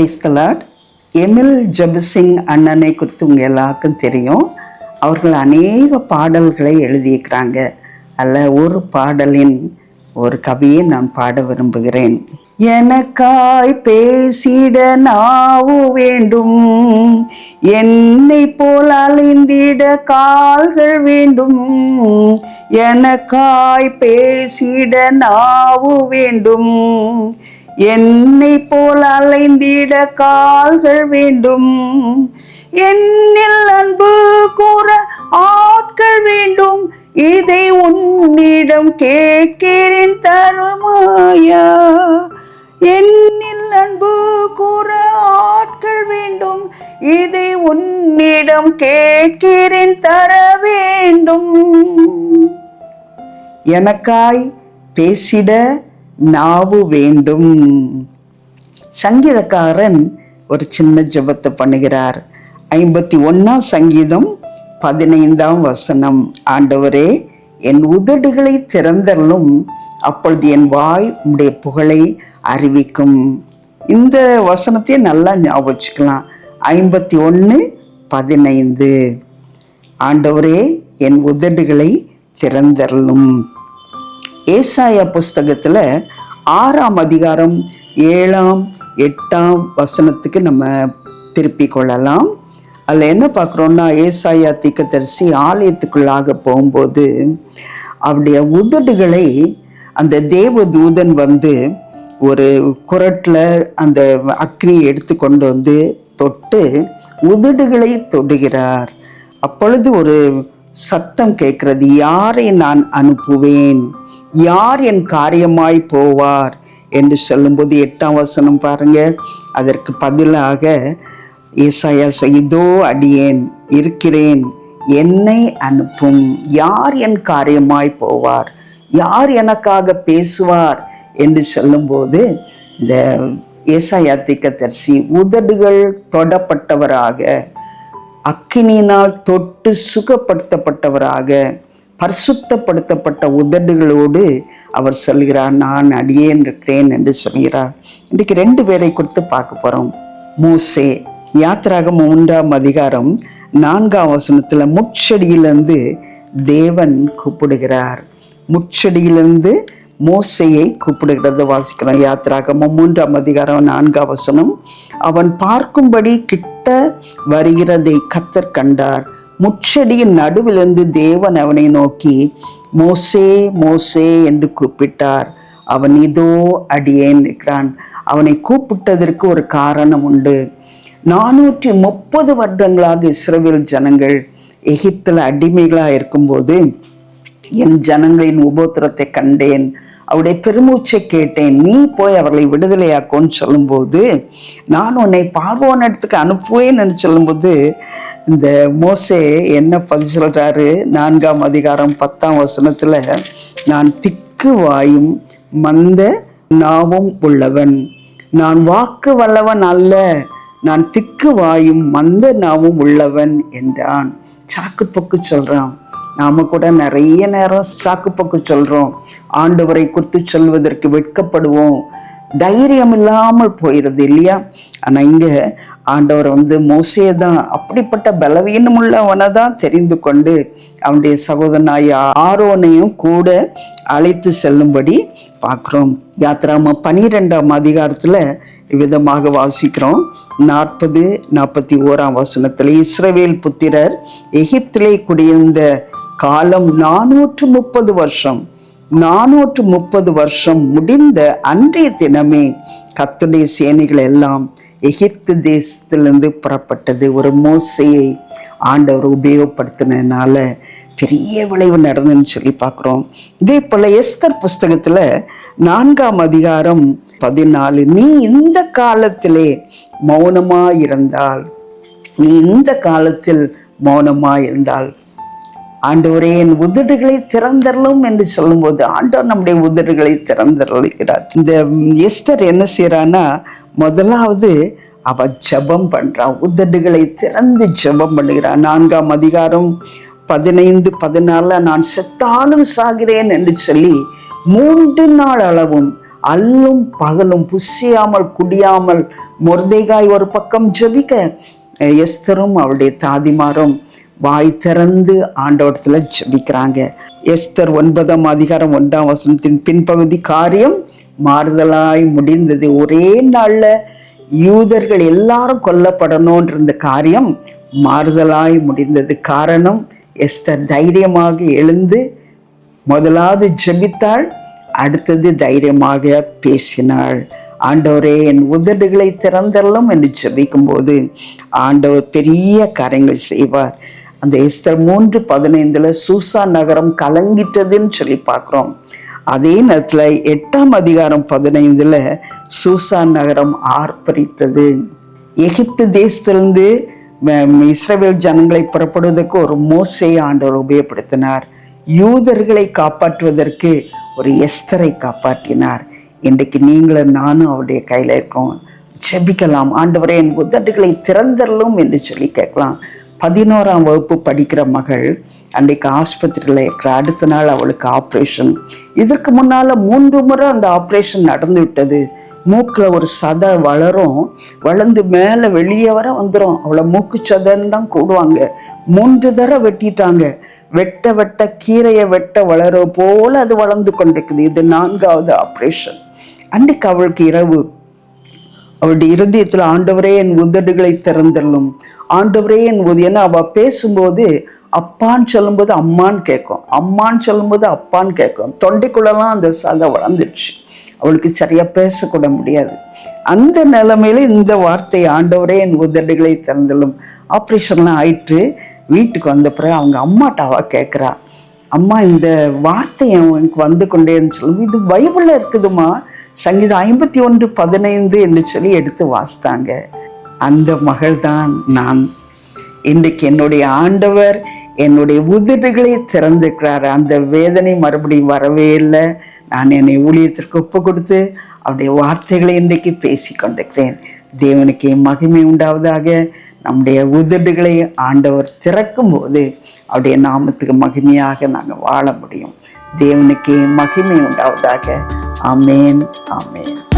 கிரைஸ்தலாட் Emil ஜபிசிங் அண்ணனை குறித்து உங்கள் எல்லாருக்கும் தெரியும். அவர்கள் அநேக பாடல்களை எழுதியிருக்கிறாங்க. அல்ல ஒரு பாடலின் ஒரு கவியை நான் பாட விரும்புகிறேன். எனக்காய் பேசிட நாவு வேண்டும். என்னை போல் அலைந்திட கால்கள் வேண்டும். எனக்காய் பேசிட நாவு வேண்டும். என்னை போல் அலைந்திட கால்கள் வேண்டும். என்னில் அன்பு கூற ஆட்கள் வேண்டும். இதை உன்னிடம் கேட்கிறேன் தருமாயா. என்னில் அன்பு கூற ஆட்கள் வேண்டும். இதை உன்னிடம் கேட்கிறேன் தர வேண்டும். எனக்காய் பேசிட நாவு வேண்டும். சங்கீதக்காரன் ஒரு சின்ன ஜெபத்தை பண்ணுகிறார். ஐம்பத்தி ஒன்னாம் சங்கீதம் பதினைந்தாம் வசனம். ஆண்டவரே என் உதடுகளை திறந்தள்ளும் அப்பொழுது என் வாய் உடைய புகழை அறிவிக்கும். இந்த வசனத்தையே நல்லா ஞாபகம் ஐம்பத்தி ஒன்று பதினைந்து. ஆண்டவரே என் உதடுகளை திறந்தள்ளும் ஏசாயா புஸ்தகத்தில் ஆறாம் அதிகாரம் ஏழாம் எட்டாம் வசனத்துக்கு நம்ம திருப்பி கொள்ளலாம். அதில் என்ன பார்க்குறோன்னா ஏசாயா தீக்கத்தரிசி ஆலயத்துக்குள்ளாக போகும்போது அவருடைய உதடுகளை அந்த தேவ தூதன் வந்து ஒரு குரட்டில் அந்த அக்னியை எடுத்து கொண்டு வந்து தொட்டு உதடுகளை தொடுகிறார். அப்பொழுது ஒரு சத்தம் கேட்கிறது யாரை நான் அனுப்புவேன்? யார் என் காரியமாய் போவார் என்று சொல்லும்போது எட்டாம் வசனம் பாருங்க. அதற்கு பதிலாக ஏசாயா சொ- இதோ அடியேன் இருக்கிறேன் என்னை அனுப்பும். யார் என் காரியமாய் போவார்? யார் எனக்காக பேசுவார்? என்று சொல்லும்போது இந்த ஏசாயா தீர்க்கதரிசி உதடுகள் தொடப்பட்டவராக அக்கினியினால் தொட்டு சுகப்படுத்தப்பட்டவராக பரிசுத்தப்படுத்தப்பட்ட உதடுகளோடு அவர் சொல்கிறார் நான் அடியேன் இருக்கிறேன் என்று சொல்கிறார். இன்றைக்கு ரெண்டு பேரை கொடுத்து பார்க்க போகிறோம் மூசே யாத்திராகம் மூன்றாம் அதிகாரம் நான்காம் வசனத்தில் முச்செடியிலிருந்து தேவன் கூப்பிடுகிறார். முச்செடியிலிருந்து மோசையை கூப்பிடுகிறத வாசிக்கிறோம். யாத்திராகமும் மூன்றாம் அதிகாரம் நான்காம் வசனம் அவன் பார்க்கும்படி கிட்ட வருகிறதை கத்தர் கண்டார். முச்செடியின் நடுவிலிருந்து தேவன் அவனை நோக்கி மோசே மோசே என்று கூப்பிட்டார். அவன் இதோ அடியேன் இருக்கிறான் அவனை கூப்பிட்டதற்கு ஒரு காரணம் உண்டு. நானூற்றி முப்பது வருடங்களாக இஸ்ரேல் ஜனங்கள் எகிப்தில் அடிமைகளாக இருக்கும்போது என் ஜனங்களின் உபோத்திரத்தை கண்டேன். அவருடைய பெருமூச்சை கேட்டேன். நீ போய் அவர்களை விடுதலையாக்கும்னு சொல்லும்போது நான் உன்னை பார்வோன் இடத்துக்கு அனுப்புவேன்னு சொல்லும்போது இந்த மோசே என்ன பதில் சொல்கிறாரு நான்காம் அதிகாரம் பத்தாம் வசனத்தில் நான் திக்கு வாயும் மந்த நாவும் உள்ளவன். நான் வாக்கு வல்லவன் அல்ல. நான் திக்கு வாயும் மந்த நாவும் உள்ளவன் என்றான். சாக்கு பக்கு சொல்றான். நாம கூட நிறைய நேரம் சாக்கு பக்கு சொல்றோம். ஆண்டவரை குறித்து சொல்வதற்கு வெட்கப்படுவோம். தைரியம் இல்லாமல் போயிடுது இல்லையா? ஆனா இங்க ஆண்டவர் வந்து மோசே தான் அப்படிப்பட்ட பலவீனம் உள்ளவனை தான் தெரிந்து கொண்டு அவனுடைய சகோதரனாய ஆரோனையும் கூட அழைத்து செல்லும்படி பார்க்குறோம். யாத்ராம பனிரெண்டாம் அதிகாரத்தில் விதமாக வாசிக்கிறோம். நாற்பது நாற்பத்தி ஓராம் வசனத்தில் இஸ்ரவேல் புத்திரர் எகிப்திலே குடியிருந்த காலம் நானூற்று முப்பது வருஷம். நானூற்று முப்பது வருஷம் முடிந்த அன்றைய தினமே கத்துடைய சேனைகள் எல்லாம் எகிப்து தேசத்திலிருந்து புறப்பட்டது. ஒரு மோசையை ஆண்டவர் உபயோகப்படுத்தினதுனால பெரிய விளைவு நடந்துன்னு சொல்லி பார்க்குறோம். இதே போல் எஸ்தர் புஸ்தகத்தில் நான்காம் அதிகாரம் பதினாலு நீ இந்த காலத்திலே மௌனமாக இருந்தால் நீ இந்த காலத்தில் மௌனமாக இருந்தால் ஆண்டவரே என் உதடுகளை திறந்தரலும் என்று சொல்லும்போது ஆண்டவர் நம்முடைய உதடுகளை திறந்தரலுகிறார் இந்த எஸ்தர் என்ன செய்கிறான்னா முதலாவது அவ ஜெபம் பண்ணுறா உதடுகளை திறந்து ஜெபம் பண்ணுகிறான். நான்காம் அதிகாரம் பதினைந்து பதினால நான் செத்தாலும் சாகிறேன் என்று சொல்லி மூன்று நாள் அளவும் அல்லும் பகலும் புசியாமல் குடியாமல் முருதைகாய் ஒரு பக்கம் ஜெபிக்க. எஸ்தரும் அவளுடைய தாதிமாரும் வாய் திறந்து ஆண்டவரத்தில் ஜெபிக்கிறாங்க. எஸ்தர் ஒன்பதாம் அதிகாரம் ஒன்றாம் வசனத்தின் பின்பகுதி காரியம் மாறுதலாய் முடிந்தது. ஒரே நாளில் யூதர்கள் எல்லாரும் கொல்லப்படணும்ன்ற இந்த காரியம் மாறுதலாய் முடிந்தது. காரணம் எஸ்தர் தைரியமாக எழுந்து முதலாவது ஜெபித்தாள் அடுத்தது தைரியமாக பேசினாள். ஆண்டவரே என் உதடுகளை திறந்தரலும் என்று ஜெபிக்கும்போது ஆண்டவர் பெரிய காரியங்கள் செய்வார். அந்த எஸ்தர் மூன்று பதினைந்துல சூசா நகரம் கலங்கிட்டதுன்னு சொல்லி பார்க்குறோம். அதே நேரத்தில் எட்டாம் அதிகாரம் பதினைந்துல சூசா நகரம் ஆர்ப்பரித்தது. எகிப்து தேசத்திலிருந்து இஸ்ரேல் ஜனங்களை புறப்படுவதற்கு ஒரு மோசையை ஆண்டவர் உபயோகப்படுத்தினார். யூதர்களை காப்பாற்றுவதற்கு ஒரு எஸ்தரை காப்பாற்றினார். இன்றைக்கு நீங்களும் நானும் அவருடைய கையில் இருக்கோம். ஜெபிக்கலாம். ஆண்டவரே என் உதடுகளை திறந்தரலும் என்று சொல்லி கேட்கலாம். பதினோராம் வகுப்பு படிக்கிற மகள் அன்றைக்கு ஆஸ்பத்திரியில் இருக்கிற அடுத்த நாள் அவளுக்கு ஆப்ரேஷன் இதற்கு முன்னால் மூன்று முறை அந்த ஆப்ரேஷன் நடந்து விட்டது மூக்கில் ஒரு சதை வளரும். வளர்ந்து மேலே வெளியே வர வந்துடும் அவளை மூக்கு சதைன்னு தான் கூடுவாங்க. மூன்று தடவை வெட்டிட்டாங்க. வெட்ட வெட்ட கீரையை வெட்ட வளர போல அது வளர்ந்து கொண்டிருக்குது. இது நான்காவது ஆப்ரேஷன் அன்றைக்கு அவளுக்கு இரவு. அவளுடைய இருதயத்தில் ஆண்டவரே என் உதடுகளை திறந்தள்ளும் ஆண்டவரே என் ஏன்னா அவள் பேசும்போது அப்பான்னு சொல்லும்போது அம்மான்னு கேட்கும். அம்மான்னு சொல்லும்போது அப்பான்னு கேட்கும். தொண்டைக்குள்ளெல்லாம் அந்த சதை வளர்ந்துடுச்சு. அவளுக்கு சரியாக பேசக்கூட முடியாது. அந்த நிலைமையில இந்த வார்த்தை ஆண்டவரே என் உதடுகளை திறந்தலும் ஆப்ரேஷன்லாம் ஆயிட்டு வீட்டுக்கு வந்த பிறகு அவங்க அம்மாட்டாவா கேட்குறா அம்மா இந்த வார்த்தை எனக்கு வந்து கொண்டேன்னு சொல்லும் இது பைபிளில் இருக்குதுமா சங்கீதம் ஐம்பத்தி ஒன்று பதினைந்து என்று சொல்லி எடுத்து வாசித்தாங்க. அந்த மகள் தான் நான். இன்றைக்கு என்னுடைய ஆண்டவர் என்னுடைய உதடுகளை திறந்துக்கிறார் அந்த வேதனை மறுபடியும் வரவே இல்லை. நான் என்னை ஊழியத்திற்கு ஒப்பு கொடுத்து அவருடைய வார்த்தைகளை இன்றைக்கு பேசி கொண்டிருக்கிறேன் தேவனுக்கு மகிமை உண்டாவதாக நம்முடைய உதடுகளை ஆண்டவர் திறக்கும் போது அவருடைய நாமத்துக்கு மகிமையாக நாங்கள் வாழ முடியும். தேவனுக்கு மகிமை உண்டாவதாக. ஆமேன் ஆமேன்.